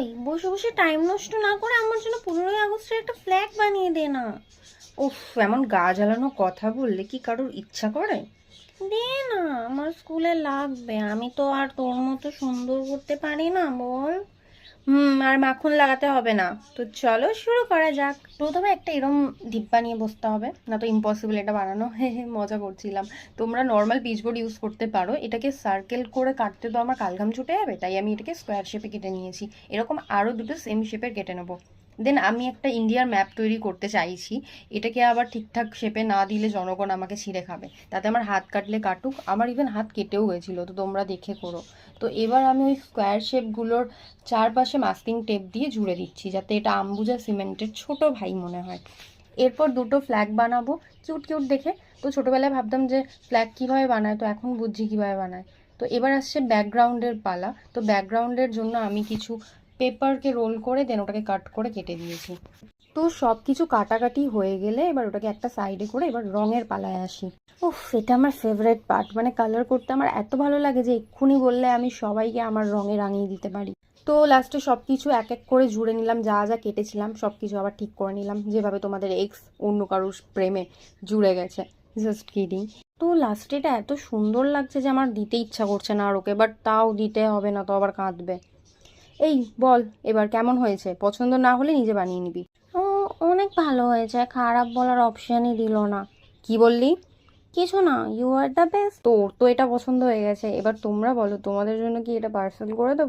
ওই বসে বসে টাইম নষ্ট না করে আমার জন্য পনেরোই আগস্টের একটা ফ্ল্যাগ বানিয়ে দে না। উফ এমন গা জ্বালানো কথা বললে কি কারোর ইচ্ছা করে? দে না আমার স্কুলে লাগবে। আমি তো আর তোর মতো সুন্দর করতে পারি না বল। হুম, আর মাখন লাগাতে হবে না। তো চলো শুরু করা যাক। প্রথমে একটা এরম ডিব্বা নিয়ে বসতে হবে। না তো ইম্পসিবল এটা বানানো। মজা করছিলাম। তোমরা নর্মাল পিচবোর্ড ইউজ করতে পারো। এটাকে সার্কেল করে কাটতে তো আমার কালঘাম ছুটে যাবে, তাই আমি এটাকে স্কোয়ার শেপে কেটে নিয়েছি। এরকম আরও দুটো সেম শেপের কেটে নেব। দেন আমি একটা ইন্ডিয়ার ম্যাপ তৈরি করতে চাইছি। এটাকে আবার ঠিকঠাক শেপে না দিলে জনগণ আমাকে ছিঁড়ে খাবে। তাতে আমার হাত কাটলে কাটুক। আমার ইভেন হাত কেটেও গেছিল, তো তোমরা দেখে করো। তো এবার আমি ওই স্কোয়ার শেপগুলোর চারপাশে মাস্কিং টেপ দিয়ে জুড়ে দিচ্ছি, যাতে এটা আম্বুজা সিমেন্টের ছোট ভাই মনে হয়। এরপর দুটো ফ্ল্যাগ বানাবো। কিউট কিউট দেখে। তো ছোটোবেলায় ভাবতাম যে ফ্ল্যাগ কীভাবে বানায়, তো এখন বুঝছি কীভাবে বানায়। তো এবার আসছে ব্যাকগ্রাউন্ডের পালা। তো ব্যাকগ্রাউন্ডের জন্য আমি কিছু পেপারকে রোল করে দেন ওটাকে কাট করে কেটে দিয়েছি। তো সব কিছু কাটাকাটি হয়ে গেলে এবার ওটাকে একটা সাইডে করে এবার রঙের পালায় আসি। উফ, এটা আমার ফেভারিট পার্ট মানে কালার করতে আমার এত ভালো লাগে যে এক্ষুনি বললে আমি সবাইকে আমার রঙে রাঙিয়ে দিতে পারি। তো লাস্টে সব কিছু এক এক করে জুড়ে নিলাম, যা যা কেটেছিলাম সব কিছু আবার ঠিক করে নিলাম, যেভাবে তোমাদের এক্স অন্য কারোর প্রেমে জুড়ে গেছে। জাস্ট কিডিং তো লাস্টে এটা এত সুন্দর লাগছে যে আমার দিতে ইচ্ছা করছে না আর ওকে বাট তাও দিতে হবে না তো আবার কাঁদবে। এই বল এবার কেমন হয়েছে? পছন্দ না হলে নিজে বানিয়ে নিবি। ও অনেক ভালো হয়েছে। খারাপ বলার অপশানই দিল না। কি বললি? কিছু না ইউ আর দ্য বেস্ট তোর তো এটা পছন্দ হয়ে গেছে। এবার তোমরা বলো তোমাদের জন্য কি এটা পার্সেল করে দেবো?